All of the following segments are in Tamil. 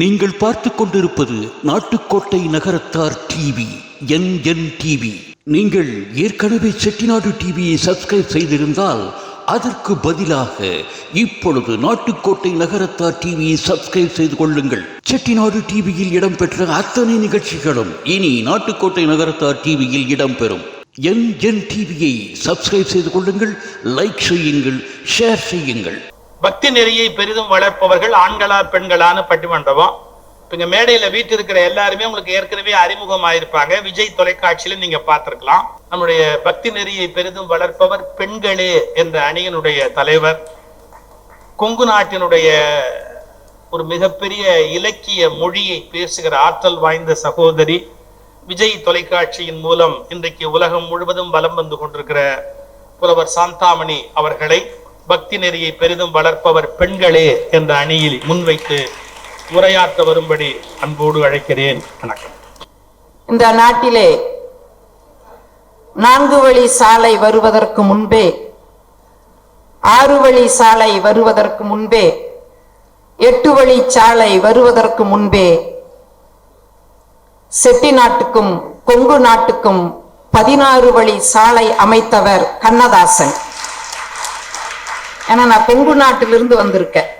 நீங்கள் பார்த்து கொண்டிருப்பது Nattukottai Nagarathar TV N N TV நீங்கள் ஏற்கனவே செட்டிநாடு டிவியை சப்ஸ்கிரைப் செய்திருந்தால் அதற்கு பதிலாக இப்பொழுது நாட்டுக்கோட்டை நகரத்தார் டிவியை சப்ஸ்கிரைப் செய்து கொள்ளுங்கள். செட்டிநாடு டிவியில் இடம்பெற்ற அத்தனை நிகழ்ச்சிகளும் இனி நாட்டுக்கோட்டை நகரத்தார் டிவியில் இடம்பெறும். என் என் டிவியை சப்ஸ்கிரைப் செய்து கொள்ளுங்கள் லைக் செய்யுங்கள் ஷேர் செய்யுங்கள். பக்தி நெறியை பெரிதும் வளர்ப்பவர்கள் ஆண்களா பெண்களான்னு பட்டிமண்டபம் இங்க மேடையில வீட்டு இருக்கிற எல்லாருமே உங்களுக்கு ஏற்கனவே அறிமுகம் ஆயிருப்பாங்க விஜய் தொலைக்காட்சியில நீங்க பார்த்திருக்கலாம். நம்முடைய பக்தி நெறியை பெரிதும் வளர்ப்பவர் பெண்களே என்ற அணியினுடைய தலைவர். கொங்கு நாட்டினுடைய ஒரு மிகப்பெரிய இலக்கிய மொழியை பேசுகிற ஆற்றல் வாய்ந்த சகோதரி விஜய் தொலைக்காட்சியின் மூலம் இன்றைக்கு உலகம் முழுவதும் வலம் வந்து கொண்டிருக்கிற புலவர் சாந்தாமணி அவர்களை பக்தி நெறியை பெரிதும் வளர்ப்பவர் பெண்களே என்ற அணியில் முன்வைத்து உரையாற்ற வரும்படி அன்போடு அழைக்கிறேன். வணக்கம். இந்த நாட்டிலே நான்கு வழி சாலை வருவதற்கு முன்பே ஆறு வழி சாலை வருவதற்கு முன்பே எட்டு வழி சாலை வருவதற்கு முன்பே செட்டி நாட்டுக்கும் கொங்கு நாட்டுக்கும் பதினாறு வழி சாலை அமைத்தவர் கண்ணதாசன். ஏன்னா நான் கொங்கு நாட்டிலிருந்து வந்திருக்கேன்.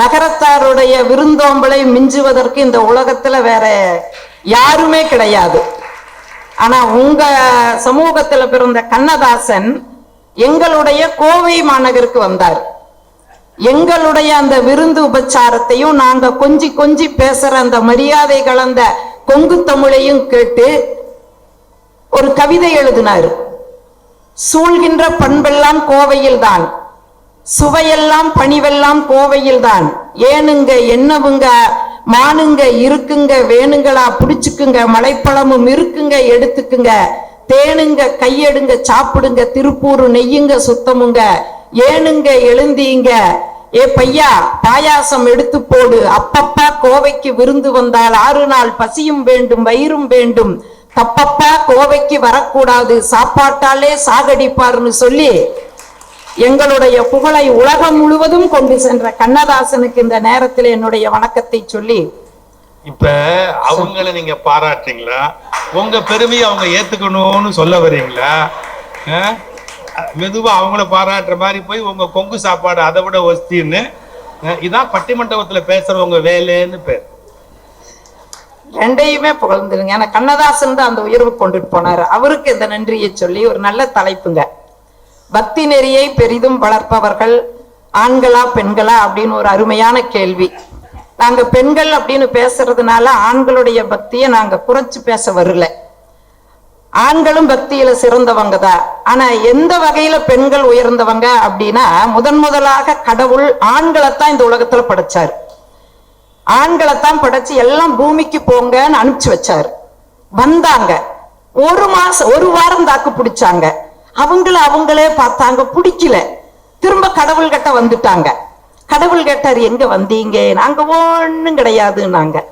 நகரத்தாருடைய விருந்தோம்பலை மிஞ்சுவதற்கு இந்த உலகத்துல வேற யாருமே கிடையாது. ஆனா உங்க சமூகத்துல பிறந்த கண்ணதாசன் எங்களுடைய கோவை மாநகருக்கு வந்தார். எங்களுடைய அந்த விருந்து உபச்சாரத்தையும் நாங்க கொஞ்சி கொஞ்சி பேசுற அந்த மரியாதை கலந்த கொங்கு தமிழையும் கேட்டு ஒரு கவிதை எழுதினாரு. சூழ்கின்ற பண்பெல்லாம் கோவையில்தான். சுவையெல்லாம் பணிவெல்லாம் கோவையில்தான். ஏனுங்க என்னவுங்க மானுங்க இருக்குங்க வேணுங்களா புடிச்சுக்குங்க மலைப்பழமும் இருக்குங்க எடுத்துக்குங்க. தேனுங்க கையெடுங்க சாப்பிடுங்க திருப்பூர் நெய்யுங்க சுத்தமுங்க. ஏனுங்க எழுந்தீங்க. ஏ பையா பாயாசம் எடுத்து போடு. அப்பப்பா கோவைக்கு விருந்து வந்தால் ஆறு நாள் பசியும் வேண்டும் வயிறும் வேண்டும். தப்பப்பா கோவைக்கு வரக்கூடாது சாப்பாட்டாலே சாகடிப்பார்னு சொல்லி எங்களுடைய புகழை உலகம் முழுவதும் கொண்டு சென்ற கண்ணதாசனுக்கு இந்த நேரத்தில் என்னுடைய வணக்கத்தை சொல்லி இப்ப அவங்கள நீங்க பாராட்டுறீங்களா? உங்க பெருமையை அவங்க ஏத்துக்கணும்னு சொல்ல வர்றீங்களா? மெதுவா அவங்கள பாராட்டுற மாதிரி போய் உங்க கொங்கு சாப்பாடு அதை விட ஒஸ்தின்னு இதான் பட்டிமண்டபத்துல பேசுறவங்க வேலைன்னு பேர். ரெண்டையுமே புகழ்ந்துருங்க. ஏன்னா கண்ணதாசன் தான் அந்த உயர்வு கொண்டுட்டு போனாரு. அவருக்கு இந்த நன்றியை சொல்லி ஒரு நல்ல தலைப்புங்க. பக்தி நெறியை பெரிதும் வளர்ப்பவர்கள் ஆண்களா பெண்களா அப்படின்னு ஒரு அருமையான கேள்வி. நாங்க பெண்கள் அப்படின்னு பேசுறதுனால ஆண்களுடைய பக்தியை நாங்க குறைச்சு பேச வரல. ஆண்களும் பக்தியில சிறந்தவங்க தான். ஆனா எந்த வகையில பெண்கள் உயர்ந்தவங்க அப்படின்னா முதன் முதலாக கடவுள் ஆண்களைத்தான் இந்த உலகத்துல படைச்சாரு. ஆண்களைத்தான் படைச்சு எல்லாம் பூமிக்கு போங்கன்னு அனுப்பிச்சு வச்சாரு. வந்தாங்க. ஒரு மாசம் ஒரு வாரம் தாக்கு பிடிச்சாங்க. அவங்கள அவங்களே பார்த்தாங்க பிடிக்கல. திரும்ப கடவுள்கிட்ட வந்துட்டாங்க. கடவுள் கேட்டார் எங்க வந்தீங்க? நாங்க ஒண்ணும் கிடையாதுன்னாங்க.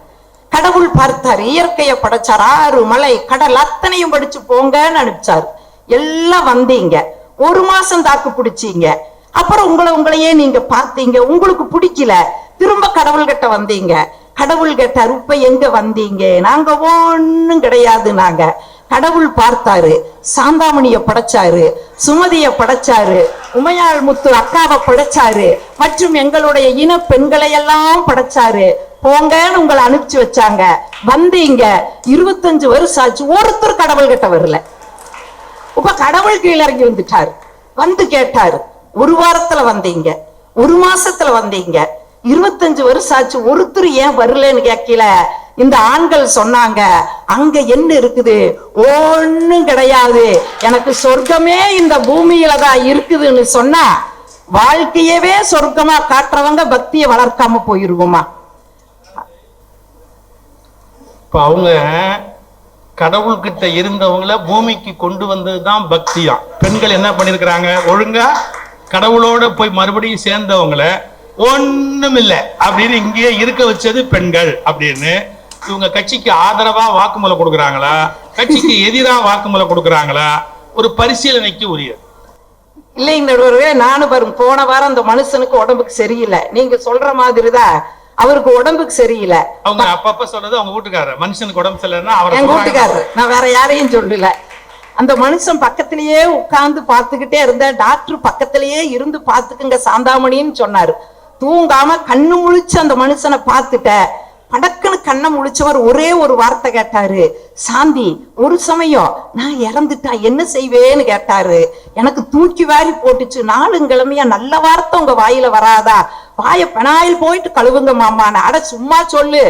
கடவுள் பார்த்தார் இயற்கையை படைச்சார். ஆறு மலை கடல் அத்தனையும் படிச்சு போங்கன்னு அனுப்பிச்சாரு. எல்லாம் வந்தீங்க. ஒரு மாசம் தாக்கு பிடிச்சீங்க. அப்புறம் உங்களை உங்களையே நீங்க பார்த்தீங்க. உங்களுக்கு பிடிக்கல. திரும்ப கடவுள்கிட்ட வந்தீங்க. கடவுள் அருப்ப எங்க வந்தீங்க? நாங்க ஒண்ணும் கிடையாது நாங்க. கடவுள் பார்த்தாரு சாந்தாமணிய படைச்சாரு சுமதிய படைச்சாரு உமையாள் முத்து அக்காவை படைச்சாரு மற்றும் எங்களுடைய இன பெண்களை எல்லாம் படைச்சாரு. போங்கன்னு உங்களை அனுப்பிச்சு வச்சாங்க. வந்தீங்க. இருபத்தஞ்சு வருஷம் ஆச்சு. ஒருத்தர் கடவுள் கிட்ட வரல. இப்ப கடவுள் கீழ இறங்கி வந்துட்டாரு. வந்து கேட்டாரு. ஒரு வாரத்துல வந்தீங்க. ஒரு மாசத்துல வந்தீங்க. இருபத்தஞ்சு வருஷம் ஆச்சு ஒருத்தர் ஏன் வரலன்னு கேட்கல. இந்த ஆண்கள் சொன்னாங்க அங்க என்ன இருக்குது? ஒன்னும் கிடையாது. எனக்கு சொர்க்கமே இந்த பூமியில தான் இருக்குதுன்னு சொன்னா வாழ்க்கையவே சொர்க்கமா காட்டுறவங்க பக்தியை வளர்க்காம போயிருவோமா? இப்ப அவங்க கடவுள்கிட்ட இருந்தவங்கள பூமிக்கு கொண்டு வந்ததுதான் பக்தியா. பெண்கள் என்ன பண்ணிருக்கிறாங்க? ஒழுங்கா கடவுளோட போய் மறுபடியும் சேர்ந்தவங்கள ஒண்ணும் இல்ல அப்படின்னு இங்கேயே இருக்க வச்சது பெண்கள் அப்படின்னு இவங்க கட்சிக்கு ஆதரவா வாக்குமூலம் கொடுக்குறாங்களா? கட்சிக்கு எதிரா வாக்குமூலம் கொடுக்குறாங்களா? ஒரு பரிசீலனைக்கு உரியது. இல்லைங்க நடுவர்களே நானும் பாருங்க போன வாரம் அந்த மனுஷனுக்கு உடம்புக்கு சரியில்லை. நீங்க சொல்ற மாதிரிதான் அவருக்கு உடம்புக்கு சரியில்லை. அவங்க அப்பப்ப சொல்றது அவங்க வீட்டுக்காரர். மனுஷனுக்கு உடம்பு சரியில்லைன்னா அவர் வீட்டுக்காரரு. நான் வேற யாரையும் சொல்லல. அந்த மனுஷன் பக்கத்திலேயே உட்கார்ந்து பார்த்துக்கிட்டே இருந்த டாக்டர் பக்கத்திலேயே இருந்து பார்த்துக்குங்க சாந்தாமணின்னு சொன்னாரு. தூங்காம கண்ணு முழிச்சு அந்த மனுஷனை பார்த்துட்ட. படக்குன்னு கண்ணை முழிச்சவர் ஒரே ஒரு வார்த்தை கேட்டாரு. சாந்தி ஒரு சமயம் நான் இறந்துட்டா என்ன செய்வேன்னு கேட்டாரு. எனக்கு தூக்கி வாரி போட்டுச்சு. நாளுங்கிழமையா நல்ல வார்த்தை உங்க வாயில வராதா? வாய பெனாயில் போயிட்டு கழுவுங்க மாமான்னு. அட சும்மா சொல்லு.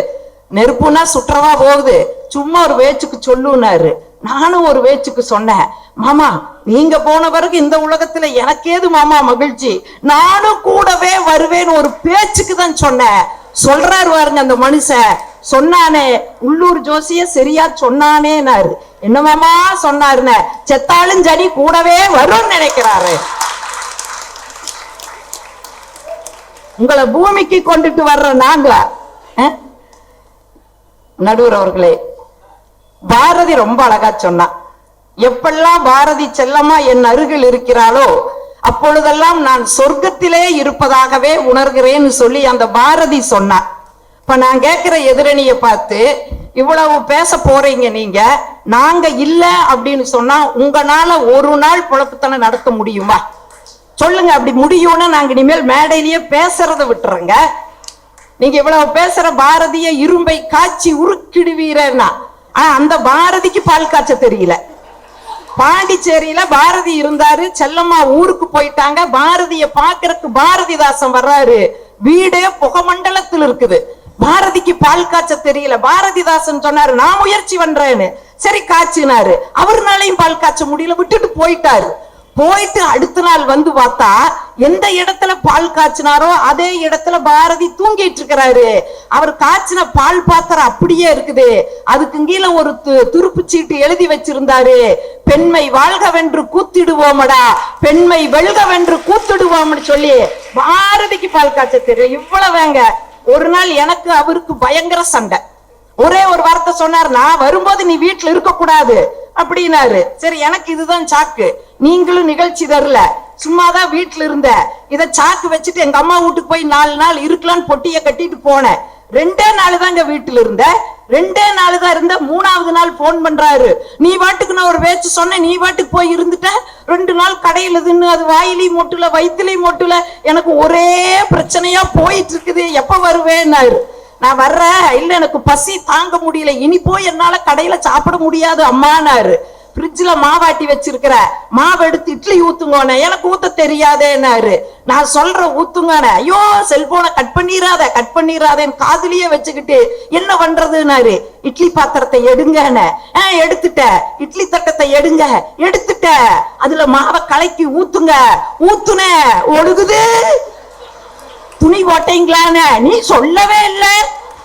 நெருப்புனா சுற்றவா போகுது. சும்மா ஒரு வேச்சுக்கு சொல்லுனாரு நானும் ஒரு வேச்சுக்கு சொன்னேன் மாமா நீங்க போன பிறகு இந்த உலகத்துல எனக்கேது மாமா மகிழ்ச்சி? நானும் கூடவே வருவேன்னு ஒரு பேச்சுக்கு தான் சொன்னேன். சொல்றாரு பாருங்க அந்த மனுஷன். சொன்னானே உள்ளூர் ஜோசிய சரியா சொன்னானேனாரு என்னமாமா சொன்னாருன்னு? செத்தாலும் சரி கூடவே வரும்னு நினைக்கிறாரு. உங்களை பூமிக்கு கொண்டுட்டு வர்ற நாங்களா? நடுவர் அவர்களே பாரதி ரொம்ப அழகா சொன்னான் எப்பெல்லாம் பாரதி செல்லம்மா என் அருகில் இருக்கிறாளோ அப்பொழுதெல்லாம் நான் சொர்க்கத்திலே இருப்பதாகவே உணர்கிறேன்னு சொல்லி அந்த பாரதி சொன்னான் இப்ப நான் கேட்கிற எதிரணிய பார்த்து இவ்வளவு பேச போறீங்க நீங்க நாங்க இல்ல அப்படின்னு சொன்னா உங்களால ஒரு நாள் பொழப்புத்தனை நடத்த முடியுமா? சொல்லுங்க அப்படி முடியும்னா நாங்க இனிமேல் மேடையிலேயே பேசுறத விட்டுருங்க நீங்க இவ்வளவு பேசுற பாரதிய இரும்பை காய்ச்சி உருக்கிடுவீரன்னா அந்த பாரதிக்கு பால் காய்ச்ச தெரியல. பாண்டிச்சேரியில பாரதி இருந்தாரு செல்லம்மா ஊருக்கு போயிட்டாங்க பாரதிய பாக்குறதுக்கு பாரதிதாசன் வர்றாரு. வீடே புகமண்டலத்தில் இருக்குது. பாரதிக்கு பால் காய்ச்ச தெரியல. பாரதிதாசன் சொன்னாரு நான் முயற்சி பண்றேன்னு. சரி காய்ச்சினாரு. அவர்னாலையும் பால் காய்ச்ச முடியல விட்டுட்டு போயிட்டாரு. போயிட்டு அடுத்த நாள் வந்து பார்த்தா எந்த இடத்துல பால் காய்ச்சினாரோ அதே இடத்துல பாரதி தூங்கிட்டு இருக்கிறாரு. அவர் காய்ச்சின பால் பாத்திரம் அப்படியே இருக்குது. அதுக்கு கீழே ஒரு து- சீட்டு எழுதி வச்சிருந்தாரு. பெண்மை வாழ்கவென்று கூத்திடுவோமடா. பெண்மை வெல்கவென்று கூத்திடுவோம்னு சொல்லி பாரதிக்கு பால் காய்ச்ச தெரியும். இவ்வளவுங்க. ஒரு நாள் எனக்கு அவருக்கு பயங்கர சண்டை. ஒரே ஒரு வார்த்தை சொன்னார் நான் வரும்போது நீ வீட்டுல இருக்க கூடாது அப்படின்னாரு. சரி எனக்கு இதுதான் சாக்கு நீங்களும் நிகழ்ச்சி தரல. சும்மாதான் வீட்டுல இருந்த. இத சாக்கு வச்சுட்டு எங்க அம்மா வீட்டுக்கு போய் நாலு நாள் இருக்கலாம்னு பொட்டிய கட்டிட்டு போனேன். ரெண்டே நாள் தாங்க வீட்டுல இருந்த. ரெண்டே நாள் தான் இருந்த. மூணாவது நாள் போன் பண்றாரு. நீ பாட்டுக்கு நான் ஒரு பேச்சு சொன்னேன். நீ பாட்டுக்கு போய் இருந்துட்ட. ரெண்டு நாள் கடையில தின்னு அது வாயிலையும் மொட்டுல வயிற்றுலையும் மொட்டுல எனக்கு ஒரே பிரச்சனையா போயிட்டு இருக்குது. எப்ப வருவேன்னாரு. நான் வர்றேன். இல்ல எனக்கு பசி தாங்க முடியல. இனி போய் என்னால கடையில சாப்பிட முடியாது அம்மானாரு. ஃப்ரிட்ஜில் மாவாட்டி வச்சிருக்கிற. மாவு எடுத்து இட்லி ஊத்துங்கோனே. எனக்கு ஊத்த தெரியாதேன்னாரு. நான் சொல்றேன் ஊத்துங்கண்ணே ஐயோ செல்போனை கட் பண்ணிடாத கட் பண்ணிடாதேன்னு காதுலயே வச்சுக்கிட்டு என்ன பண்றதுன்னாரு. இட்லி பாத்திரத்தை எடுங்கன்னு ஆ எடுத்துட்ட. இட்லி தட்டத்தை எடுங்க. எடுத்துட்ட. அதுல மாவை கலக்கி ஊத்துங்க. ஊத்துன. ஒழுகுது. துணி போட்டீங்களான்னு நீ சொல்லவே இல்ல.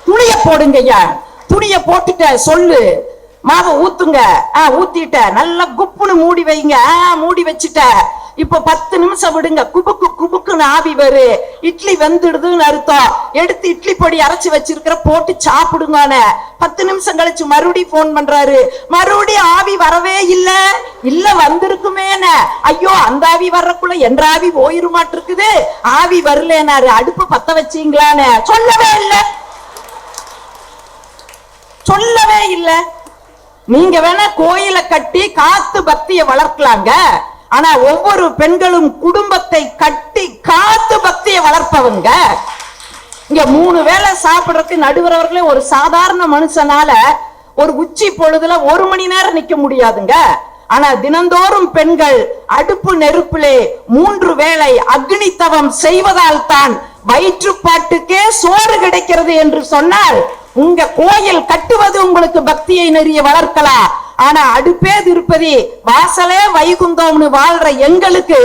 துணிய போடுங்கய்யா. துணிய போட்டுட்ட சொல்லு. மாவை ஊத்துங்க. ஆஹ் ஊத்திட்ட. நல்லா குப்புன்னு மூடி வைங்க. மூடி வச்சுட்ட. இப்ப பத்து நிமிஷம் விடுங்க. குபுக்கு குபுக்குன்னு ஆவி வரு. இட்லி வெந்துடுதுன்னு அர்த்தம். எடுத்து இட்லி பொடி அரைச்சு வச்சிருக்கிற போட்டு சாப்பிடுங்கன்னு. பத்து நிமிஷம் கழிச்சு மறுபடியும் போன் பண்றாரு. மறுபடி ஆவி வரவே இல்ல. இல்ல வந்திருக்குமேன ஐயோ அந்த ஆவி வர்றக்குள்ள என்ற ஆவி போயிருமாட்டிருக்குது ஆவி வரலனாரு. அடுப்பு பத்த வச்சீங்களான்னு. சொல்லவே இல்ல. சொல்லவே இல்ல. நீங்க வேணா கோயில கட்டி காத்து பக்திய வளர்க்கலாங்க. ஆனா ஒவ்வொரு பெண்களும் குடும்பத்தை கட்டி காத்து பக்தியை வளர்ப்பவங்க. இங்க மூணு வேளை சாப்பிடறதுக்கு நடுவர் அவர்களே ஒரு சாதாரண மனுஷனால ஒரு உச்சி பொழுதுல ஒரு மணி நேரம் நிக்க முடியாதுங்க. ஆனா தினந்தோறும் பெண்கள் அடுப்பு நெருப்பிலே மூன்று வேளை அக்னி தவம் செய்வதால் தான் வயிற்றுப்பாட்டுக்கே சோறு கிடைக்கிறது என்று சொன்னால் உங்க கோயில் கட்டுவது உங்களுக்கு பக்தியை நெறிய வளர்க்கலாம். ஆனா அடுப்பே திருப்பதி வாசலே வைகுந்தம்னு வாழ்ற எங்களுக்கு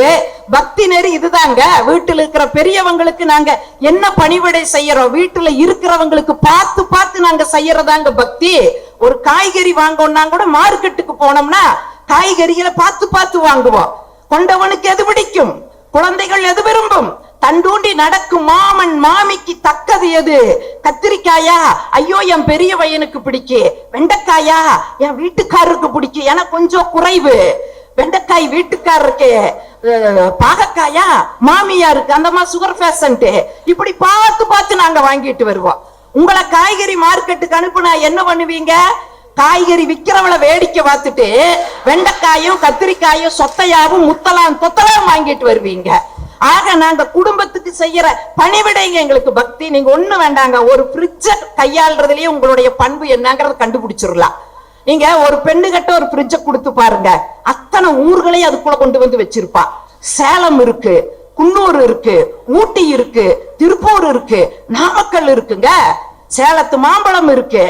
பக்தி நெறி இதுதாங்க. வீட்டில் இருக்கிற பெரியவங்களுக்கு நாங்க என்ன பணிவிடை செய்யறோம்? வீட்டுல இருக்கிறவங்களுக்கு பார்த்து பார்த்து நாங்க செய்யறதாங்க பக்தி. ஒரு காய்கறி வாங்கணும்னா கூட மார்க்கெட்டுக்கு போனோம்னா காய்கறிகளை பார்த்து பார்த்து வாங்குவோம். கொண்டவனுக்கு எது பிடிக்கும்? குழந்தைகள் எது விரும்பும்? தண்டூண்டி நடக்கும் மாமன் மாமிக்கு தக்கது எது? கத்திரிக்காயா? ஐயோ என் பெரிய பையனுக்கு பிடிக்கு. வெண்டைக்காயா? என் வீட்டுக்காரருக்கு பிடிக்கு. எனக்கு கொஞ்சம் குறைவு. வெண்டைக்காய் வீட்டுக்காரருக்கு. பாகக்காயா? மாமியாருக்கு. அந்த மாதிரி சுகர் பேஷண்ட் இப்படி பார்த்து பார்த்து நாங்க வாங்கிட்டு வருவோம். உங்களை காய்கறி மார்க்கெட்டுக்கு அனுப்புனா என்ன பண்ணுவீங்க? காய்கறி விற்கிறவளை வேடிக்கை பார்த்துட்டு வெண்டைக்காயும் கத்திரிக்காயும் சொத்தையாவும் முத்தலாம் தொத்தலாம் வாங்கிட்டு வருவீங்க. ஆக நாங்க குடும்பத்துக்கு செய்யற பணிவிடைங்க எங்களுக்கு பக்தி. நீங்க ஒண்ணு வேண்டாங்க ஒரு ஃப்ரிட்ஜ கையாளுறதுலயே உங்களுடைய பண்பு என்னங்கறத கண்டுபிடிச்சிடலாம். நீங்க ஒரு பெண்ணுகிட்ட ஒரு ஃப்ரிட்ஜ கொடுத்து பாருங்க. அத்தனை ஊர்களையும் அதுக்குள்ள கொண்டு வந்து வச்சிருப்பா. சேலம் இருக்கு குன்னூர் இருக்கு ஊட்டி இருக்கு திருப்பூர் இருக்கு நாமக்கல் இருக்குங்க. சேலத்து மாம்பழம் இருக்கு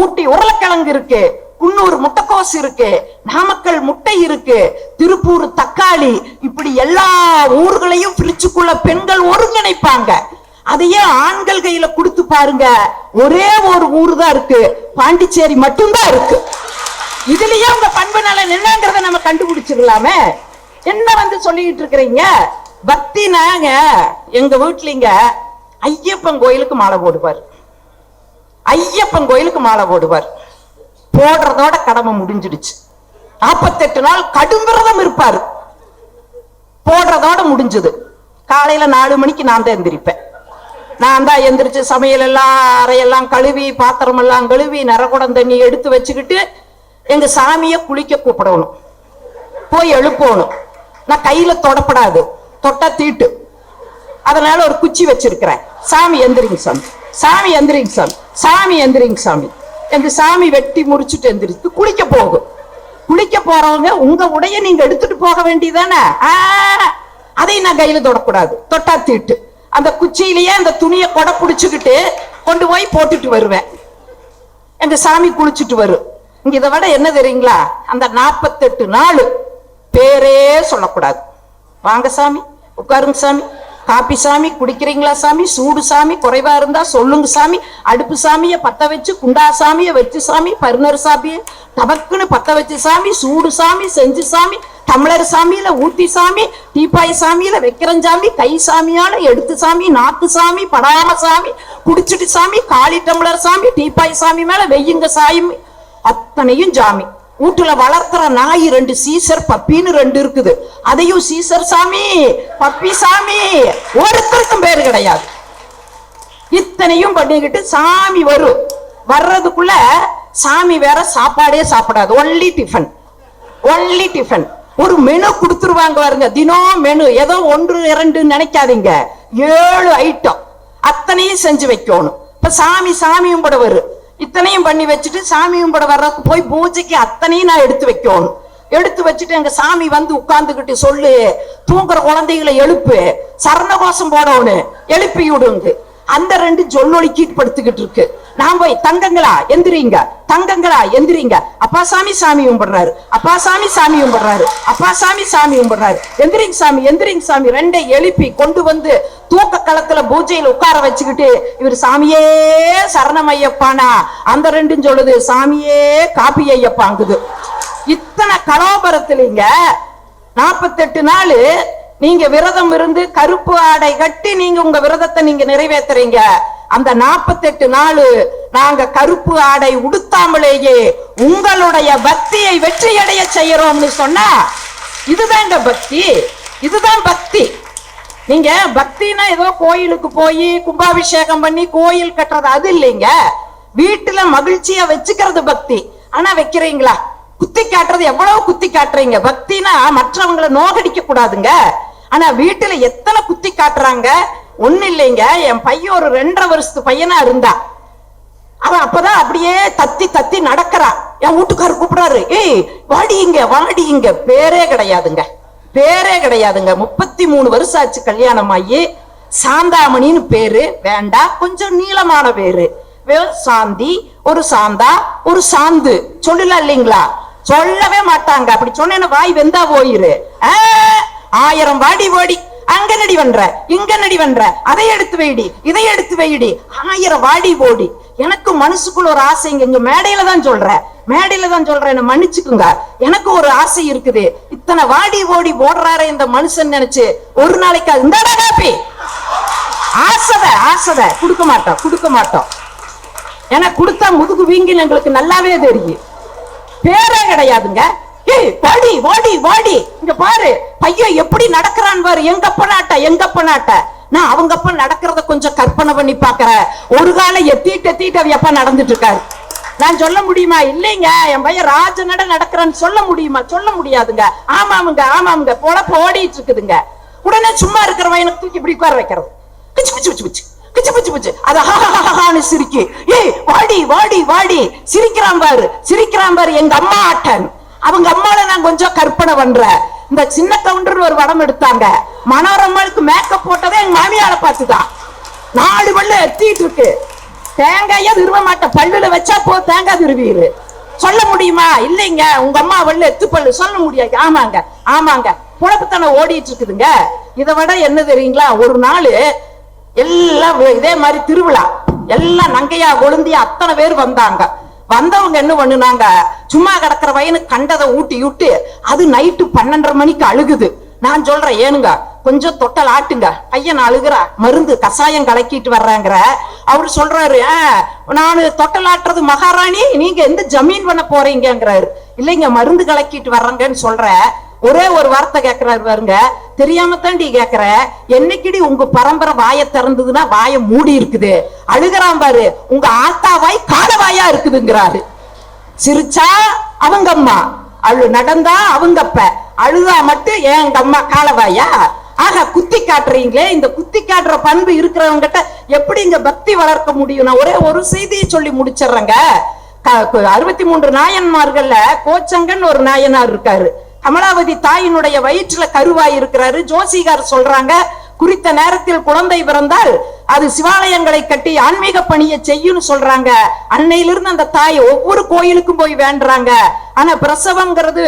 ஊட்டி உருளைக்கிழங்கு இருக்கு குன்னூர் முட்டைக்கோஸ் இருக்கு. நாமக்கல் முட்டை இருக்கு. திருப்பூர் தக்காளி. இப்படி எல்லா ஊர்களையும் பிரிச்சுக்குள்ள பெண்கள் ஒருங்கிணைப்பாங்க. அதையே ஆண்கள் கையில கொடுத்து பாருங்க. ஒரே ஒரு ஊர் தான் இருக்கு. பாண்டிச்சேரி மட்டும்தான் இருக்கு. இதுலயே உங்க பண்பு நலன் என்னங்கிறத நம்ம கண்டுபிடிச்சிடலாமே. என்ன வந்து சொல்லிட்டு இருக்கிறீங்க? பக்தி நாங்க எங்க வீட்லிங்க ஐயப்பன் கோயிலுக்கு மாலை போடுவார். ஐயப்பன் கோயிலுக்கு மாலை போடுவார். போடுறதோட கடமை முடிஞ்சிடுச்சு. நாற்பத்தெட்டு நாள் கடும் விரதம் இருப்பாரு. போடுறதோட முடிஞ்சது. காலையில நாலு மணிக்கு நான் தான் எந்திரிப்பேன். நான் தான் எந்திரிச்சு சமையல் எல்லாம் அறையெல்லாம் கழுவி பாத்திரம் எல்லாம் கழுவி நரகுடம் தண்ணி எடுத்து வச்சுக்கிட்டு எங்க சாமியை குளிக்க கூப்பிடணும். போய் எழுப்பணும். நான் கையில தொடப்படாது. தொட்டா தீட்டு. அதனால ஒரு குச்சி வச்சிருக்கிறேன். சாமி எந்திரிங்க சாமி. சாமி எந்திரிங்க சாமி. சாமி எந்திரிங்க சாமி. எங்க சாமி வெட்டி முடிச்சுட்டு எந்திரிச்சு குளிக்க போகும். குளிக்க போறவங்க உங்க உடைய நீங்க எடுத்துட்டு போக வேண்டியதானே? அதையும் நான் கையில தொடக்கூடாது. தொட்டா தீட்டு. அந்த குச்சியிலேயே அந்த துணியை கொடை பிடிச்சுக்கிட்டு கொண்டு போய் போட்டுட்டு வருவேன். எங்க சாமி குளிச்சுட்டு வரும். இங்க இதை விட என்ன தெரியுங்களா? அந்த நாற்பத்தெட்டு நாள் பேரே சொல்லக்கூடாது. வாங்க சாமி உட்காருங்க சாமி. காப்பி சாமி குடிக்கிறீங்களா சாமி? சூடு சாமி குறைவா இருந்தா சொல்லுங்க சாமி. அடுப்பு சாமிய பத்த வச்சு குண்டா சாமிய வச்சு சாமி பருணர் சாமி டபக்குன்னு பத்த வச்சு சாமி சூடு சாமி செஞ்சு சாமி தமிழர் சாமியில ஊட்டி சாமி தீப்பாய் சாமியில வைக்கிறன் சாமி கை சாமியால எடுத்து சாமி நாக்கு சாமி படாம சாமி குடிச்சிட்டு சாமி காளி டம்ளர் சாமி தீப்பாய் சாமி மேல வெய்யுங்க சாமி. அத்தனையும் சாமி வீட்டுல வளர்த்துற நாய் ரெண்டு சீசர் பப்பின்னு ரெண்டு இருக்குது. அதையும் சீசர் சாமி பப்பி சாமி ஒருத்தருக்கும் பேர் கிடையாது. இத்தனையும் பண்ணிக்கிட்டு சாமி வரும். வர்றதுக்குள்ள சாமி வேற சாப்பாடே சாப்பிடாது. ஒன்லி டிஃபன் ஒன்லி டிஃபன் ஒரு மெனு கொடுத்துருவாங்க பாருங்க. தினம் மெனு ஏதோ ஒன்று இரண்டு நினைக்காதீங்க. ஏழு ஐட்டம் அத்தனையும் செஞ்சு வைக்கணும். இப்ப சாமி சாமியும் கூட வரும். இத்தனையும் பண்ணி வச்சுட்டு சாமி கும்பிட வர்றதுக்கு போய் பூஜைக்கு அத்தனையும் நான் எடுத்து வைக்கணும். எடுத்து வச்சுட்டு எங்க சாமி வந்து உட்கார்ந்துகிட்டு சொல்லு தூங்குற குழந்தைகளை எழுப்பு சரணகோஷம் போடணும் எழுப்பி விடுங்க அந்த ரெண்டு ஜொல்லொலிக்கு படுத்துக்கிட்டு இருக்கு. நான் போய் தங்கங்களா எந்திரிங்க. தங்கங்களா எந்திரிங்க. அப்பா சாமி சாமி கும்பிடுறாரு. அப்பா சாமி சாமி கும்பிடுறாரு. அப்பா சாமி சாமி கும்பிடுறாரு. எந்திரிங்க சாமி எந்திரிங்க சாமி. ரெண்டை எழுப்பி கொண்டு வந்து தூக்க களத்துல பூஜையில உட்கார வச்சுக்கிட்டு இவர் சாமியே சரணம் ஐயப்பானா அந்த ரெண்டும் சொல்லுது சாமியே காப்பி ஐயப்பாங்குது இத்தனை கலோபரத்துலீங்க நாற்பத்தெட்டு நாள் நீங்க விரதம் இருந்து கருப்பு ஆடை கட்டி நீங்க உங்க விரதத்தை நீங்க நிறைவேற்றுறீங்க அந்த நாற்பத்தெட்டு நாள் நாங்க கருப்பு ஆடை உடுத்தாமலேயே உங்களுடைய பக்தியை வெற்றியடைய செய்யறோம்னு சொன்னா இதுதாங்க பக்தி. இதுதான் பக்தி. நீங்க பக்தினா ஏதோ கோயிலுக்கு போய் கும்பாபிஷேகம் பண்ணி கோயில் கட்டுறது அது இல்லைங்க. வீட்டுல மகிழ்ச்சியா வச்சுக்கிறது பக்தி. ஆனா வைக்கிறீங்களா? குத்தி காட்டுறது எவ்வளவு குத்தி காட்டுறீங்க? பக்தினா மற்றவங்களை நோகடிக்க கூடாதுங்க. ஆனா வீட்டுல எத்தனை குத்தி காட்டுறாங்க? ஒண்ணு இல்லைங்க. என் பையன் ஒரு ரெண்டரை வருஷத்து பையனா இருந்தா. அவன் அப்பதான் அப்படியே தத்தி தத்தி நடக்கிறான் என் வீட்டுக்காரர் கூப்பிடுறாரு ஏய் வாடி இங்க வாடி இங்க. பேரே கிடையாதுங்க. பேரே கிடையாதுங்க. முப்பத்தி மூணு வருஷம் ஆச்சு கல்யாணம் ஆகி. சாந்தாமணின்னு பேரு. வேண்டாம் கொஞ்சம் நீளமான பேரு. வே- சாந்தி ஒரு சாந்தா ஒரு சாந்து. சொல்லலாம் இல்லைங்களா? சொல்லவே மாட்டாங்க. அப்படி சொன்னேன்னு வாய் வெந்தா போயிரு. ஆ, ஆயிரம் வாடி ஓடி அங்க நடி பண்ற இங்க நடி பண்ற அதை எடுத்து வைடி இதை எடுத்து வைடி ஆயிரம் வாடி ஓடி. எனக்கு மனசுக்குள்ள ஒரு ஆசைங்க இங்க மேடையில தான் சொல்றேன் மேடையில தான் சொல்றேன் என்ன மன்னிச்சுக்குங்க. எனக்கு ஒரு ஆசை இருக்குது. இத்தனை வாடி ஓடி ஓடுறாரு இந்த மனுஷன் நினைச்சு ஒரு நாளைக்கு இந்த இந்தாடா காப்பி. ஆசத ஆசத. கொடுக்க மாட்டோம் கொடுக்க மாட்டோம். ஏன்னா கொடுத்தா முதுகு வீங்கின்னு எங்களுக்கு நல்லாவே தெரியும். பேரே கிடையாதுங்க. ஏய் வாடி வாடி வாடி. இங்க பாரு பையன் எப்படி நடக்கிறான் பாரு. எங்க அப்பனாட்ட எங்க அப்பனாட்ட நான் அவங்க அப்ப நடக்கிறத கொஞ்சம் கற்பனை பண்ணி பாக்குறேன். ஒரு காலை எத்திட்டு எத்திட்டு அவ எப்ப நடந்துட்டு இருக்காரு நான் சொல்ல முடியுமா? இல்லைங்க. என் பையன் ராஜ நட நடக்கிறான்னு சொல்ல முடியுமா? சொல்ல முடியாதுங்க. ஆமாமுங்க ஆமாமுங்க. பொழப்பு ஓடிட்டு இருக்குதுங்க உடனே சும்மா இருக்கிற பையனுக்கு தூக்கி இப்படி உட்கார வைக்கிறது. பிச்சு பிச்சு பிச்சு பிச்சு பிச்சு பிச்சு பிச்சு அது ஹாஹாஹான்னு சிரிக்கி. ஏய் வாடி வாடி வாடி. சிரிக்கிறான் பாரு. சிரிக்கிறான் பாரு. எங்க அம்மா ஆட்டன். அவங்க அம்மால நான் கொஞ்சம் கற்பனை பண்றேன். இந்த சின்ன கவுண்டர் ஒரு வடம் எடுத்தாங்க. மனோரம்மாளுக்கு மேக்கப் போட்டதே எங்க மாமியால பார்த்துதான். நாலு பல்லு எத்திட்டு இருக்கு. தேங்காய திருவ மாட்டேன். பல்லுல வச்சா போ தேங்காய் திருவீரு. சொல்ல முடியுமா? இல்லைங்க. உங்க அம்மா வல்ல எத்து பல்லு. சொல்ல முடியாது. ஆமாங்க. ஆமாங்க. குழப்பத்தானே ஓடிட்டு இருக்குதுங்க. இதை விட என்ன தெரியுங்களா? ஒரு நாள் எல்லாம் இதே மாதிரி திருவிழா. எல்லாம் நங்கையா கொழுந்தியா அத்தனை பேர் வந்தாங்க. வந்தவங்க என்ன பண்ணுனாங்க? சும்மா கிடக்குற வயனுக்கு கண்டதை ஊட்டி விட்டு அது நைட்டு பன்னெண்டரை மணிக்கு அழுகுது. நான் சொல்றேன் ஏனுங்க கொஞ்சம் தொட்டல் ஆட்டுங்க. பையன் அழுகுறா மருந்து கசாயம் கலக்கிட்டு வர்றாங்கிற. அவரு சொல்றாரு "ஆ, நானு தொட்டல் ஆட்டுறது மகாராணி நீங்க எந்த ஜமீன் பண்ண போறீங்கிறாரு இல்லைங்க மருந்து கலக்கிட்டு வர்றேங்கன்னு சொல்றேன். ஒரே ஒரு வார்த்தை கேட்கிறாரு பாருங்க. தெரியாம தாண்டி கேட்கிற என்னைக்குடி உங்க பரம்பரை வாயை திறந்ததுன்னா வாயை மூடி இருக்குது. அழுகிறான் பாரு. உங்க ஆத்தா வாய் கால வாயா இருக்குதுங்கிறாரு. சிரிச்சா அவங்க அம்மா அழு நடந்தா அவங்க அப்ப அழுதா மட்டும் ஏன் எங்க அம்மா காலவாயா ஆக குத்தி காட்டுறீங்களே. இந்த குத்தி காட்டுற பண்பு இருக்கிறவங்ககிட்ட எப்படி இங்க பக்தி வளர்க்க முடியும்? நான் ஒரே ஒரு செய்தியை சொல்லி முடிச்சிடுறேங்க. அறுபத்தி மூன்று நாயன்மார்கள்ல கோச்சங்கன் ஒரு நாயனார் இருக்காரு. கமலாவதி தாயினுடைய வயிற்றுல கருவாய் இருக்கிறாரு. ஜோசிகார் சொல்றாங்க குறித்த நேரத்தில் குழந்தை பிறந்தால் அது சிவாலயங்களை கட்டி ஆன்மீக பணியை செய்யும்னு சொல்றாங்க. அன்னையிலிருந்து அந்த தாய் ஒவ்வொரு கோயிலுக்கும் போய் வேண்டுறாங்க. ஆனா பிரசவம்ங்கிறது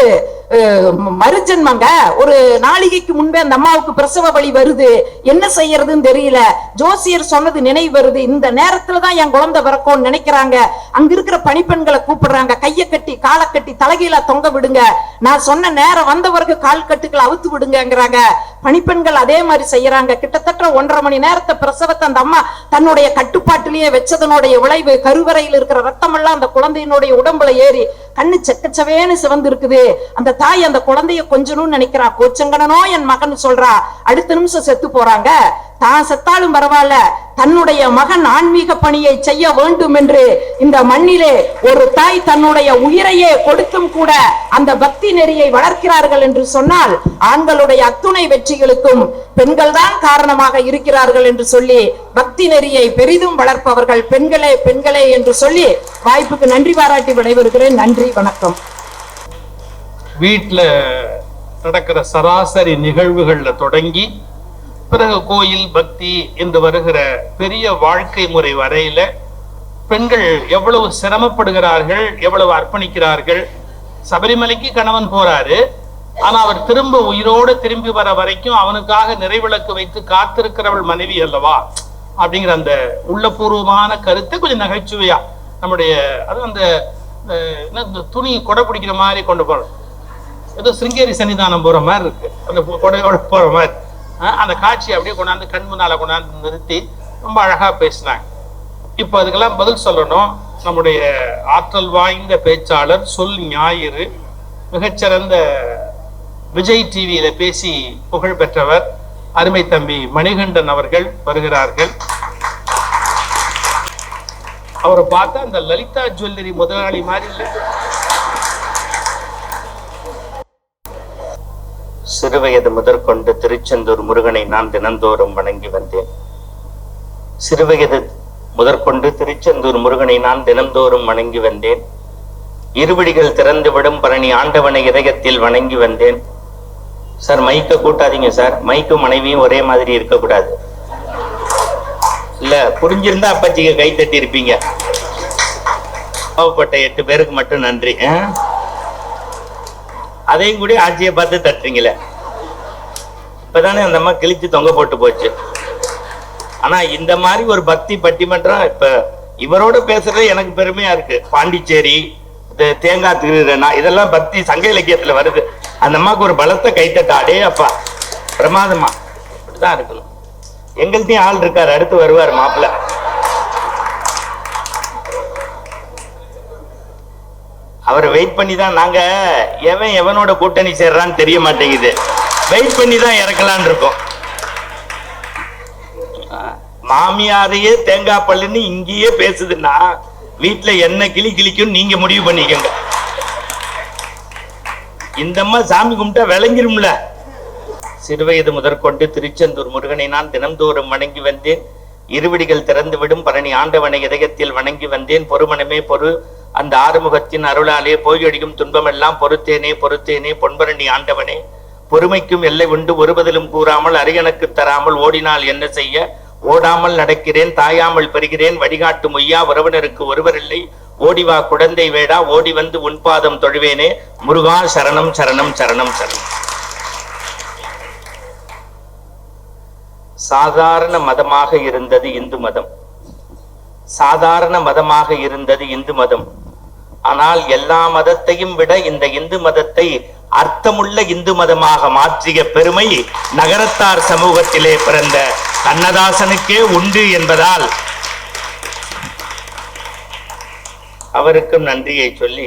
மறுஜன்மங்க ஒரு நாளிகைக்கு முன்பே அந்த அம்மாவுக்கு பிரசவ வழி வருது. என்ன செய்யறதுன்னு தெரியல. ஜோசியர் சொன்னது நினைவு வருது. இந்த நேரத்துல தான் என் குழந்தை பிறக்கும்னு நினைக்கிறாங்க. அங்க இருக்கிற பணிப்பெண்களை கூப்பிடுறாங்க. கையை கட்டி காலை கட்டி தலைகீழ தொங்க விடுங்க. நான் சொன்ன நேரம் வந்த பிறகு கால் கட்டுக்களை அவுத்து விடுங்கிறாங்க பணிப்பெண்கள் அதே மாதிரி செய்யறாங்க. கிட்டத்தட்ட ஒன்றரை மணி நேரத்தை பிரசவத்தை அந்த அம்மா தன்னுடைய கட்டுப்பாட்டிலேயே வச்சதனுடைய விளைவு. கருவறையில் இருக்கிற ரத்தம் எல்லாம் அந்த குழந்தையினுடைய உடம்புல ஏறி கண்ணு செக்கச்சவேன்னு சிவந்து இருக்குது அந்த தாய் அந்த குழந்தைய கொஞ்சணும்னு நினைக்கிறா. கோச்சங்கனோ என் மகன் சொல்றா. அடுத்த நிமிஷம் செத்து போறாங்க. தான் செத்தாலும் பரவாயில்ல. தன்னுடைய மகன் ஆன்மீக பணியை செய்ய வேண்டும் என்று இந்த மண்ணிலே ஒரு தாய் தன்னுடைய உயிரையே கொடுத்தும் கூட அந்த பக்தி நெறியை வளர்க்கிறார்கள் என்று சொன்னால் ஆண்களுடைய அத்துணை வெற்றிகளுக்கும் பெண்கள் தான் காரணமாக இருக்கிறார்கள் என்று சொல்லி பக்தி நெறியை பெரிதும் வளர்ப்பவர்கள் பெண்களே பெண்களே என்று சொல்லி வாய்ப்புக்கு நன்றி பாராட்டி விடைபெறுகிறேன். நன்றி வணக்கம். வீட்டில் நடக்கிற சராசரி நிகழ்வுகள்ல தொடங்கி பிறகு கோயில் பக்தி என்று வருகிற பெரிய வாழ்க்கை முறை வரையில பெண்கள் எவ்வளவு சிரமப்படுகிறார்கள் எவ்வளவு அர்ப்பணிக்கிறார்கள். சபரிமலைக்கு கணவன் போறாரு. ஆனா அவர் திரும்ப உயிரோடு திரும்பி வர வரைக்கும் அவனுக்காக நிறைவிளக்கு வைத்து காத்திருக்கிறவள் மனைவி அல்லவா? அப்படிங்கிற அந்த உள்ளபூர்வமான கருத்தை கொஞ்சம் நகைச்சுவையா நம்முடைய அது அந்த என்ன இந்த துணி கொடை பிடிக்கிற மாதிரி கொண்டு போறோம். ஏதோ சிருங்கேரி சன்னிதானம் போற மாதிரி இருக்கு. அந்த கொடை கொடையோட போற மாதிரி. அந்த காட்சியை அப்படியே கொண்டாந்து கண் முன்னால கொண்டாந்து நிறுத்தி ரொம்ப அழகா பேசினாங்க. இப்போ அதுக்கெல்லாம் பதில் சொல்லணும். நம்முடைய ஆற்றல் வாய்ந்த பேச்சாளர் சொல் ஞாயிறு மிகச்சிறந்த விஜய் டிவியில பேசி புகழ் பெற்றவர் அருமை தம்பி மணிகண்டன் அவர்கள் வருகிறார்கள். அவரை பார்த்தா அந்த லலிதா ஜுவல்லரி முதலாளி மாதிரி இல்லை. சிறுவயது முதற்கொண்டு திருச்செந்தூர் முருகனை நான் தினந்தோறும் வணங்கி வந்தேன். சிறுவயது முதற்கொண்டு திருச்செந்தூர் முருகனை நான் தினந்தோறும் வணங்கி வந்தேன். இருவிடிகள் திறந்து விடும் பரணி ஆண்டவனை இதயத்தில் வணங்கி வந்தேன். சார் மைக்க கூட்டாதீங்க சார். மைக்கும் மனைவியும் ஒரே மாதிரி இருக்கக்கூடாது. இல்ல புரிஞ்சிருந்தா அப்பச்சிக்கு கை தட்டி இருப்பீங்க பாவப்பட்ட எட்டு பேருக்கு மட்டும் நன்றி. ஆ? அதையும் கூட ஆட்சியை பார்த்து தட்டுறீங்களே. இப்பதானே அந்த அம்மா கிழிச்சு தொங்க போட்டு போச்சு. ஆனா இந்த மாதிரி ஒரு பக்தி பட்டிமன்றம் இப்ப இவரோட பேசுறது எனக்கு பெருமையா இருக்கு. பாண்டிச்சேரி இந்த தேங்காய் திருநா இதெல்லாம் பக்தி சங்க இலக்கியத்துல வருது. அந்த அம்மாவுக்கு ஒரு பலத்த கைத்தட்ட. அடே அப்பா பிரமாதமா. இப்படிதான் இருக்கணும். எங்கள்கிட்டயும் ஆள் இருக்காரு அடுத்து வருவார் மாப்பிள்ள. அவரை வெயிட் பண்ணி தான் நாங்க எவன் எவனோட கூட்டணி சேர்றான்னு தெரிய மாட்டேங்குது. வெயிட் பண்ணி தான் இறக்கலான் இருக்கோம். மாமியாரையே தேங்காய் பல்லுன்னு இங்கேயே பேசுதுன்னா வீட்டுல என்ன கிளி கிளிக்கும் நீங்க முடிவு பண்ணிக்கோங்க. இந்தம்மா சாமி கும்பிட்டா விளங்கிரும்ல. சிறுவயது முதற்கொண்டு திருச்செந்தூர் முருகனை நான் தினம்தோறும் வணங்கி வந்தேன். இருவிடிகள் திறந்து விடும் பரணி ஆண்டவனை இதயத்தில் வணங்கி வந்தேன். பொறுமனமே பொறு அந்த ஆறுமுகத்தின் அருளாலே போயடியும் துன்பமெல்லாம் பொறுத்தேனே பொறுத்தேனே பொன்பரணி ஆண்டவனே. பொறுமைக்கும் எல்லை உண்டு ஒருபதிலும் கூறாமல் அரியனுக்கு தராமல் ஓடினால் என்ன செய்ய? ஓடாமல் நடக்கிறேன் தாயாமல் பெறுகிறேன் வழிகாட்டும் மொய்யா உறவினருக்கு ஒருவரில்லை. ஓடிவா குழந்தை வேடா ஓடி வந்து உன்பாதம் தொழுவேனே. முருகா சரணம் சரணம் சரணம் சரணம். சாதாரண மதமாக இருந்தது இந்து மதம். சாதாரண மதமாக இருந்தது இந்து மதம். ஆனால் எல்லா மதத்தையும் விட இந்த இந்து மதத்தை அர்த்தமுள்ள இந்து மதமாக மாற்றிய பெருமை நகரத்தார் சமூகத்திலே பிறந்த கண்ணதாசனுக்கே உண்டு என்பதால் அவருக்கும் நன்றியை சொல்லி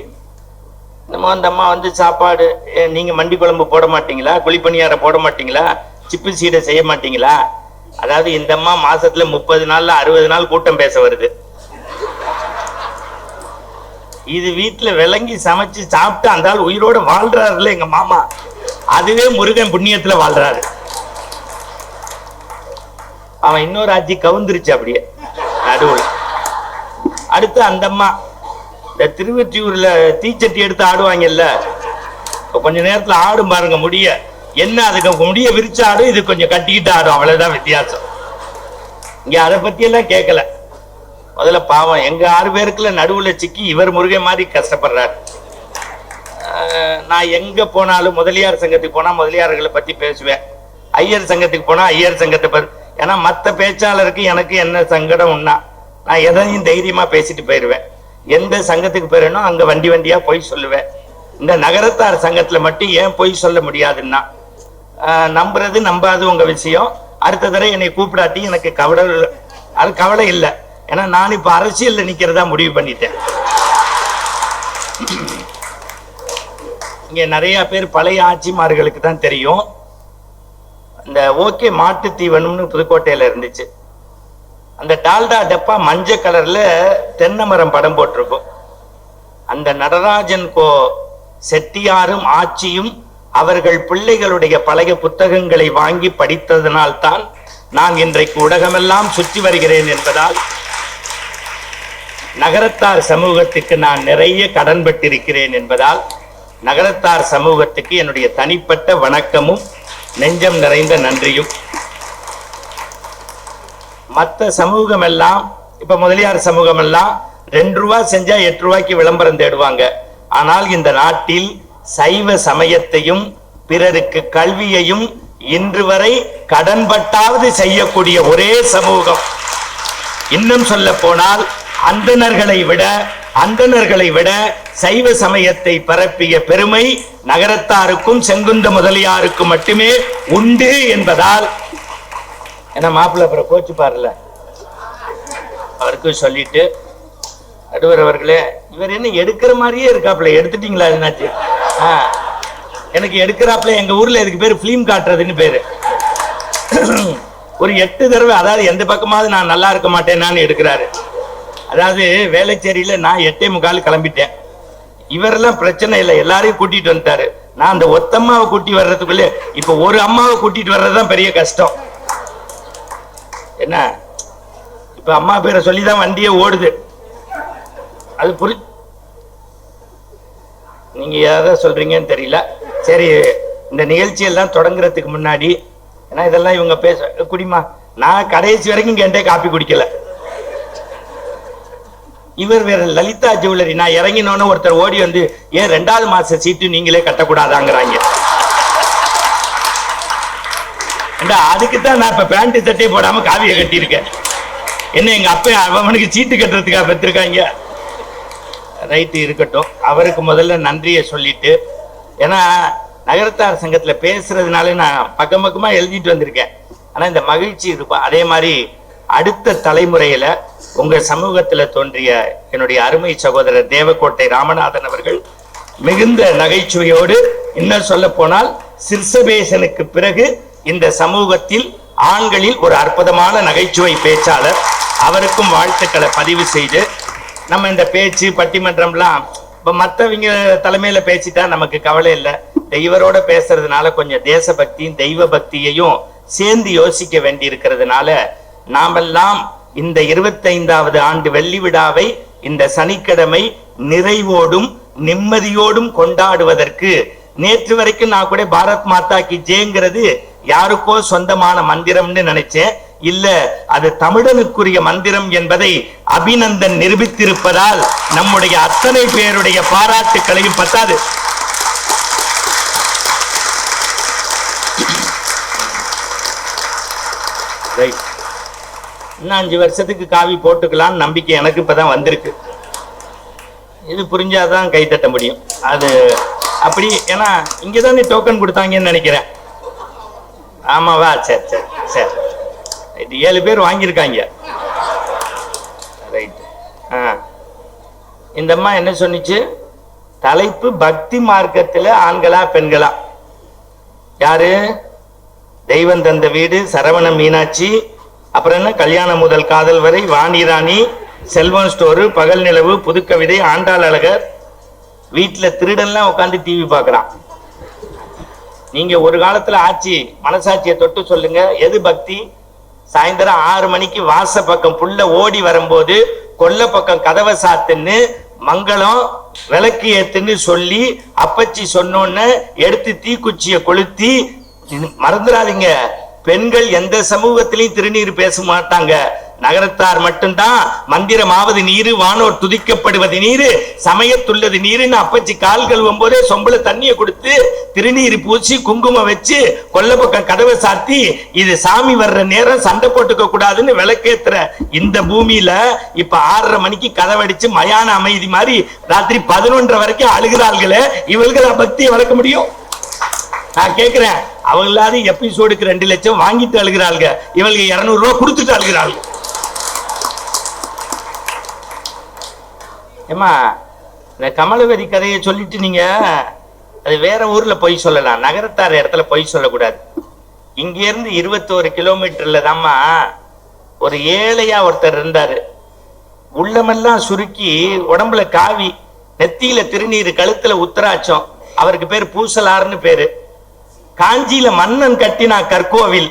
நம்ம அந்த அம்மா வந்து சாப்பாடு நீங்க மண்டி குழம்பு போட மாட்டீங்களா? குழிப்பணியார போட மாட்டீங்களா? சிப்பு சீடை செய்ய மாட்டீங்களா? அதாவது இந்த அம்மா மாசத்துல முப்பது நாள்ல அறுபது நாள் கூட்டம் பேச வருது. இது வீட்டுல விளங்கி சமைச்சு சாப்பிட்டு அந்த ஆள் உயிரோட வாழ்றாருல்ல எங்க மாமா. அதுவே முருகன் புண்ணியத்துல வாழ்றாரு. அவன் இன்னொரு ஆட்சி கவுந்துருச்சு அப்படியே நடுவுல. அடுத்து அந்த அம்மா இந்த திருவெற்றியூர்ல தீச்சட்டி எடுத்து ஆடுவாங்கல்ல கொஞ்ச நேரத்துல ஆடும் பாருங்க முடிய. என்ன அதுக்கு முடிய விரிச்சு இது கொஞ்சம் கட்டிக்கிட்டு ஆடும். அவ்வளவுதான் வித்தியாசம். இங்க அதை பத்தி எல்லாம் கேட்கல. முதல்ல பாவம் எங்க ஆறு பேருக்குள்ள நடுவுல சிக்கி இவர் முருகன் மாதிரி கஷ்டப்படுறாரு. ஆஹ் நான் எங்க போனாலும் முதலியார் சங்கத்துக்கு போனா முதலியார்களை பத்தி பேசுவேன். ஐயர் சங்கத்துக்கு போனா ஐயர் சங்கத்தை பத்தி ஏன்னா மத்த பேச்சாளருக்கு எனக்கு என்ன சங்கடம் உண்ணா நான் எதையும் தைரியமா பேசிட்டு போயிருவேன். எந்த சங்கத்துக்கு போயிடனோ அங்க வண்டி வண்டியா போய் சொல்லுவேன். இந்த நகரத்தார் சங்கத்துல மட்டும் ஏன் போய் சொல்ல முடியாதுன்னா நம்புறது நம்பாது உங்க விஷயம். அடுத்த தடவை என்னை கூப்பிடாட்டி எனக்கு கவலை அது கவலை இல்லை. ஏன்னா நான் இப்ப அரசியலில் நிக்கிறதா முடிவு பண்ணிட்டேன். இங்க நிறைய பேர் பழைய ஆட்சிமார்களுக்கு தான் தெரியும். இந்த ஓகே மாட்டு தீவனம்னு புதுக்கோட்டையில இருந்துச்சு. அந்த டால்டா டப்பா மஞ்சள் கலர்ல தென்னை மரம் படம் போட்டிருக்கும். அந்த நடராஜன் கோ செட்டியாரும் ஆட்சியும் அவர்கள் பிள்ளைகளுடைய பழைய புத்தகங்களை வாங்கி படித்ததனால்தான் நான் இன்றைக்கு உலகமெல்லாம் சுற்றி வருகிறேன் என்பதால் நகரத்தார் சமூகத்துக்கு நான் நிறைய கடன்பட்டிருக்கிறேன் என்பதால் நகரத்தார் சமூகத்துக்கு என்னுடைய தனிப்பட்ட வணக்கமும் நெஞ்சம் நிறைந்த நன்றியும். மற்ற சமூகம் எல்லாம் இப்ப முதலியார் சமூகம் எல்லாம் ரெண்டு ரூபா செஞ்சா எட்டு ரூபாய்க்கு விளம்பரம் தேடுவாங்க. ஆனால் இந்த நாட்டில் சைவ சமயத்தையும் பிறருக்கு கல்வியையும் இன்று வரை கடன்பட்டாவது செய்யக்கூடிய ஒரே சமூகம். இன்னும் சொல்ல போனால் அந்தனர்களை விட அந்தனர்களை விட சைவ சமயத்தை பரப்பிய பெருமை நகரத்தாருக்கும் செங்குந்த முதலியாருக்கும் மட்டுமே உண்டு என்பதால் ஏன்னா மாப்பிள்ள அப்புறம் கோச்சு பாருல அவருக்கும் சொல்லிட்டு நடுவர் அவர்களே இவர் என்ன எடுக்கிற மாதிரியே இருக்காப்புல எடுத்துட்டீங்களா என்னாச்சு? ஆ எனக்கு எடுக்கிறாப்புல எங்க ஊர்ல இதுக்கு பேர் பிலிம் காட்டுறதுன்னு பேரு. ஒரு எட்டு தடவை அதாவது எந்த பக்கமாவது நான் நல்லா இருக்க மாட்டேனான்னு எடுக்கிறாரு. அதாவது வேலைச்சேரியில நான் எட்டே முக்கால் கிளம்பிட்டேன். இவரெல்லாம் பிரச்சனை இல்லை எல்லாரையும் கூட்டிட்டு வந்துட்டாரு. நான் அந்த ஒத்தம்மாவை கூட்டி வர்றதுக்குள்ளே இப்ப ஒரு அம்மாவை கூட்டிட்டு வர்றதுதான் பெரிய கஷ்டம். என்ன? இப்ப அம்மா பேரை சொல்லிதான் வண்டியே ஓடுது. அது புரி நீங்க எதை சொல்றீங்கன்னு தெரியல. சரி இந்த நிகழ்ச்சி எல்லாம் தொடங்குறதுக்கு முன்னாடி ஏன்னா இதெல்லாம் இவங்க பேச குடிமா நான் கடைசி வரைக்கும் கேண்டே என்கிட்ட காப்பி குடிக்கல. இவர் வேற லலிதா ஜுவல்லரி நான் இறங்கினோன்னு ஒருத்தர் ஓடி வந்து ஏன் ரெண்டாவது மாச சீட்டு நீங்களே கட்டக்கூடாதாங்கிறாங்க. அதுக்கு அதுக்குத்தான் நான் இப்ப பேண்ட் சட்டை போடாம காவியை கட்டியிருக்கேன். என்ன எங்க அப்பா அவனுக்கு சீட்டு கட்டுறதுக்காக பெற்றிருக்காங்க? ரைட்டு இருக்கட்டும். அவருக்கு முதல்ல நன்றியை சொல்லிட்டு ஏன்னா நகரத்தார் சங்கத்துல பேசுறதுனால நான் பக்கம் பக்கமா எழுதிட்டு வந்திருக்கேன். ஆனா இந்த மகிழ்ச்சி இருக்கும். அதே மாதிரி அடுத்த தலைமுறையில உங்க சமூகத்துல தோன்றிய என்னுடைய அருமை சகோதரர் தேவக்கோட்டை ராமநாதன் அவர்கள் மிகுந்த நகைச்சுவையோடு இன்னும் சொல்ல போனால் சிர்சபேசனுக்கு பிறகு இந்த சமூகத்தில் ஆண்களில் ஒரு அற்புதமான நகைச்சுவை பேச்சாளர் அவருக்கும் வாழ்த்துக்களை பதிவு செய்து நம்ம இந்த பேச்சு பட்டிமன்றம்லாம் இப்ப மற்றவங்க தலைமையில பேசிட்டா நமக்கு கவலை இல்லை. தெய்வரோட பேசுறதுனால கொஞ்சம் தேசபக்தியும் தெய்வ பக்தியையும் சேர்ந்து யோசிக்க வேண்டி இருக்கிறதுனால நாமெல்லாம் இந்த இருபத்தைந்தாவது ஆண்டு வெள்ளி விழாவை இந்த சனிக்கிழமை நிறைவோடும் நிம்மதியோடும் கொண்டாடுவதற்கு நேற்று வரைக்கும் நான் கூட பாரத் மாதா கி ஜேங்கிறது யாருக்கோ சொந்தமான மந்திரம்னு நினைச்சேன். இல்ல அது தமிழனுக்குரிய மந்திரம் என்பதை அபிநந்தன் நிரூபித்திருப்பதால் நம்முடைய அத்தனை பேருடைய பாராட்டுக்களையும் பத்தாது. ரைட் இன்னும் அஞ்சு வருஷத்துக்கு காவி போட்டுக்கலாம்னு நம்பிக்கை எனக்கு இப்பதான் வந்திருக்கு. இது புரிஞ்சாதான் கை தட்ட முடியும். அது அப்படி ஏன்னா இங்க நீ டோக்கன் கொடுத்தாங்கன்னு நினைக்கிறேன். ஆமாவா? சரி சரி சரி. ஏழு பேர் வாங்கியிருக்காங்க. ரைட் ஆ. இந்த அம்மா என்ன சொன்னிச்சு? தலைப்பு பக்தி மார்க்கத்தில் ஆண்களா பெண்களா? யாரு? தெய்வம் தந்த வீடு சரவண மீனாட்சி அப்புறம் என்ன? கல்யாணம் முதல் காதல் வரை வாணி ராணி செல்வம் ஸ்டோரு பகல் நிலவு புதுக்கவிதை ஆண்டாள் அழகர். வீட்டில் திருடன்லாம் உட்காந்து டிவி பார்க்குறான். நீங்கள் ஒரு காலத்தில் ஆட்சி மனசாட்சியை தொட்டு சொல்லுங்க. எது பக்தி? சாயந்தரம் ஆறு மணிக்கு வாச பக்கம் புள்ள ஓடி வரும்போது கொல்ல பக்கம் கதவை சாத்துன்னு மங்களம் விளக்கு ஏத்துன்னு சொல்லி அப்பச்சி சொன்னோன்னு எடுத்து தீக்குச்சியை கொளுத்தி மறந்துடாதீங்க. பெண்கள் எந்த சமூகத்திலையும் திருநீர் பேச மாட்டாங்க. நகரத்தார் மட்டும்தான். மந்திரமாவது நீரு வானோர் துதிக்கப்படுவது நீரு சமயத்துள்ளது நீருன்னு அப்பச்சி கால் கழுவும் போதே சொம்புல தண்ணியை கொடுத்து திருநீர் பூசி குங்குமம் வச்சு கொல்ல பக்கம் கதவை சாத்தி இது சாமி வர்ற நேரம் சண்டை போட்டுக்க கூடாதுன்னு விளக்கேத்துற இந்த பூமியில இப்ப ஆறரை மணிக்கு கதவடிச்சு மயான அமைதி மாதிரி ராத்திரி பதினொன்றரை வரைக்கும் அழுகிறாள்களே நான் பக்தியை வளர்க்க முடியும்? நான் கேக்குறேன். அவங்களாவது எபிசோடுக்கு ரெண்டு லட்சம் வாங்கிட்டு அழுகிறாள்க. இவளுக்கு இருநூறு ரூபா கொடுத்துட்டு அழுகிறாள். ஏமா இந்த கமலவதி கதையை சொல்லிட்டு நீங்க அது வேற ஊர்ல போய் சொல்லலாம். நகரத்தார் இடத்துல போய் சொல்லக்கூடாது. இங்க இருந்து இருபத்தோரு கிலோமீட்டர்ல தாம்மா ஒரு ஏழையா ஒருத்தர் இருந்தாரு. உள்ளமெல்லாம் சுருக்கி உடம்புல காவி நெத்தியில திருநீர் கழுத்துல உத்தராட்சம். அவருக்கு பேர் பூசலார்னு பேரு. காஞ்சியில மன்னன் கட்டினா கற்கோவில்.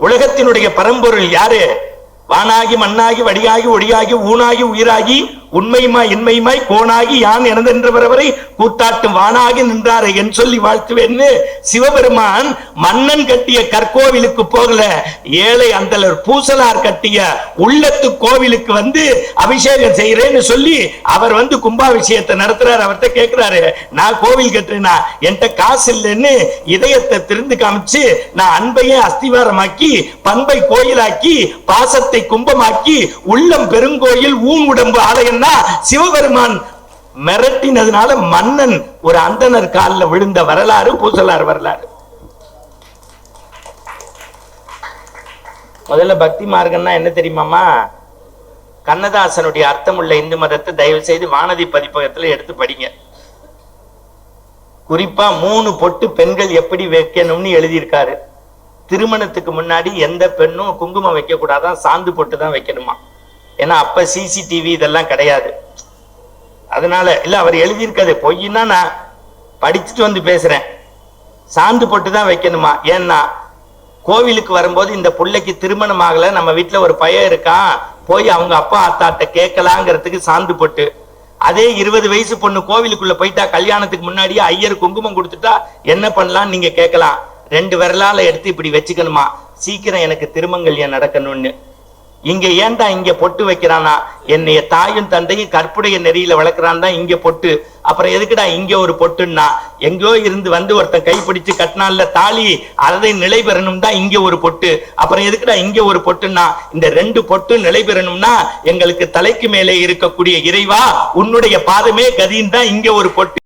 உலகத்தினுடைய பரம்பொருள் யாரு? வானாகி மண்ணாகி வடியாகி ஒடியாகி ஊனாகி உயிராகி உண்மையுமாய் இன்மையுமாய் கோனாகி யான் எனதென்றவரை கூத்தாட்டும் வானாகி நின்றாரை என் சொல்லி வாழ்த்துவேன்னு சிவபெருமான் மன்னன் கட்டிய கற்கோவிலுக்கு போகல ஏழை அந்தலர் பூசலார் கட்டிய உள்ளத்து கோவிலுக்கு வந்து அபிஷேகம் செய்யறேன்னு சொல்லி அவர் வந்து கும்பாபிஷேகத்தை நடத்துறாரு அவர்கிட்ட கேட்கிறாரு நான் கோவில் கட்டுறேனா? என்கிட்ட காசு இல்லைன்னு இதயத்தை திருந்து காமிச்சு நான் அன்பையே அஸ்திவாரமாக்கி பண்பை கோயிலாக்கி பாசத்தை கும்பமாக்கி உள்ளம் பெருங்கோயில் ஊன் உடம்பு ஆலயம்னா சிவபெருமான் மிரட்டினதுனால மன்னன் ஒரு அந்தனர் காலில் விழுந்த வரலாறு பூசலார் வரலாறு. முதல்ல பக்தி மார்க்கம்னா என்ன தெரியுமாமா கண்ணதாசனுடைய அர்த்தம் உள்ள இந்து மதத்தை தயவு செய்து வானதி பதிப்பகத்துல எடுத்து படிங்க. குறிப்பா மூணு பொட்டு பெண்கள் எப்படி வைக்கணும்னு எழுதியிருக்காரு. திருமணத்துக்கு முன்னாடி எந்த பெண்ணும் குங்குமம் வைக்க கூடாதான் சாந்து போட்டு தான் வைக்கணுமா? ஏன்னா அப்ப சிசிடிவி இதெல்லாம் கிடையாது. அதனால இல்ல அவர் எழுதியிருக்காது பொய்னா நான் படிச்சுட்டு வந்து பேசுறேன். சாந்து போட்டு தான் வைக்கணுமா? ஏன்னா கோவிலுக்கு வரும்போது இந்த பிள்ளைக்கு திருமணம் ஆகல நம்ம வீட்டுல ஒரு பையன் இருக்கான் போய் அவங்க அப்பா அத்தாட்ட கேட்கலாங்கிறதுக்கு சாந்து போட்டு அதே இருபது வயசு பொண்ணு கோவிலுக்குள்ள போயிட்டா கல்யாணத்துக்கு முன்னாடியே ஐயர் குங்குமம் கொடுத்துட்டா என்ன பண்ணலாம்? நீங்க கேட்கலாம். ரெண்டு விரலால எடுத்து இப்படி வச்சுக்கணுமா? சீக்கிரம் எனக்கு திருமங்கல்யம் நடக்கணும்னு. இங்க ஏன்டா இங்க பொட்டு வைக்கிறானா? என்னைய தாயும் தந்தையும் கற்புடைய நெறியில வளர்க்குறான் தான் இங்க பொட்டு. அப்புறம் எதுக்குடா இங்க ஒரு பொட்டுன்னா? எங்கோ இருந்து வந்து ஒருத்தன் கைப்பிடிச்சு கட்டினால தாலி அதை நிலை பெறணும் தான் இங்க ஒரு பொட்டு. அப்புறம் எதுக்குடா இங்க ஒரு பொட்டுன்னா? இந்த ரெண்டு பொட்டு நிலை பெறணும்னா எங்களுக்கு தலைக்கு மேலே இருக்கக்கூடிய இறைவா உன்னுடைய பாதமே கதின்னு தான் இங்க ஒரு பொட்டு.